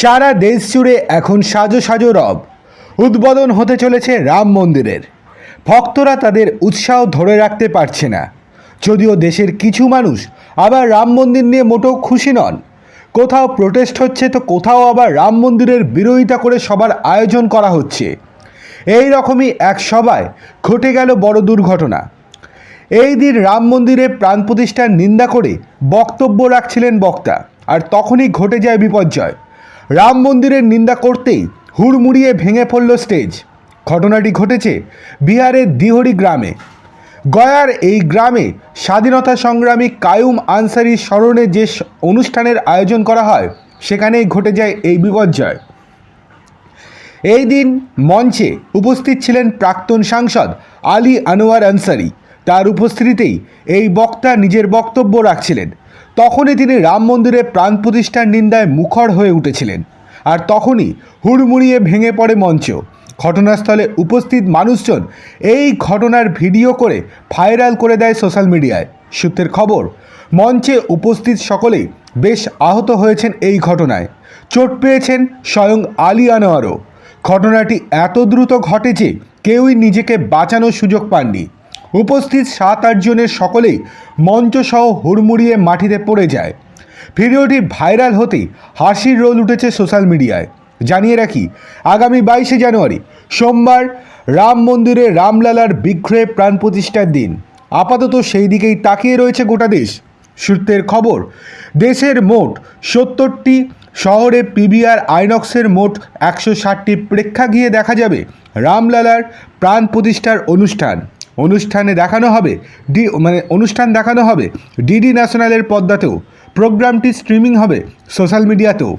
সারা দেশ জুড়ে এখন সাজো সাজো রব। উদ্বোধন হতে চলেছে রাম মন্দিরের। ভক্তরা তাদের উৎসাহ ধরে রাখতে পারছে না। যদিও দেশের কিছু মানুষ আবার রাম মন্দির নিয়ে মোটেও খুশি নন। কোথাও প্রোটেস্ট হচ্ছে তো কোথাও আবার রাম মন্দিরের বিরোধিতা করে সবার আয়োজন করা হচ্ছে। এই রকমই এক সভায় ঘটে গেল বড় দুর্ঘটনা। এই দিন রাম মন্দিরে প্রাণ প্রতিষ্ঠার নিন্দা করে বক্তব্য রাখছিলেন বক্তা, আর তখনই ঘটে যায় বিপর্যয়। রাম মন্দিরের নিন্দা করতেই হুড়মুড়িয়ে ভেঙে পড়ল স্টেজ। ঘটনাটি ঘটেছে বিহারের দিহরি গ্রামে। গয়ার এই গ্রামে স্বাধীনতা সংগ্রামী কায়ুম আনসারির স্মরণে যে অনুষ্ঠানের আয়োজন করা হয়, সেখানেই ঘটে যায় এই বিপর্যয়। এই দিন মঞ্চে উপস্থিত ছিলেন প্রাক্তন সাংসদ আলী আনোয়ার আনসারি। তার উপস্থিতিতেই এই বক্তা নিজের বক্তব্য রাখছিলেন। তখনই তিনি রাম মন্দিরে প্রাণ প্রতিষ্ঠার নিন্দায় মুখর হয়ে উঠেছিলেন। আর তখনই হুড়মুড়িয়ে ভেঙে পড়ে মঞ্চ। ঘটনাস্থলে উপস্থিত মানুষজন এই ঘটনার ভিডিও করে ভাইরাল করে দেয় সোশ্যাল মিডিয়ায়। সূত্রের খবর, মঞ্চে উপস্থিত সকলেই বেশ আহত হয়েছেন এই ঘটনায়। চোট পেয়েছেন স্বয়ং আলী আনোয়ারও। ঘটনাটি এত দ্রুত ঘটে যে কেউই নিজেকে বাঁচানোর সুযোগ পাননি। উপস্থিত সাত আটজনের সকলেই মঞ্চসহ হুড়মুড়িয়ে মাটিতে পড়ে যায়। ভিডিওটি ভাইরাল হতেই হাসির রোল উঠেছে সোশ্যাল মিডিয়ায়। জানিয়ে রাখি, আগামী বাইশে জানুয়ারি, সোমবার রাম মন্দিরে রামলালার বিগ্রহে প্রাণ প্রতিষ্ঠার দিন। আপাতত সেই দিকেই তাকিয়ে রয়েছে গোটা দেশ। সূত্রের খবর, দেশের মোট সত্তরটি শহরে পিভিআর আইনক্সের মোট একশো ষাটটি প্রেক্ষাগৃহে দেখা যাবে রামলালার প্রাণ প্রতিষ্ঠার অনুষ্ঠান। অনুষ্ঠানে দেখানো হবে, ডি মানে অনুষ্ঠান দেখানো হবে, ডিডি ন্যাশনালের পর্দাতেও প্রোগ্রামটি স্ট্রিমিং হবে সোশ্যাল মিডিয়াতেও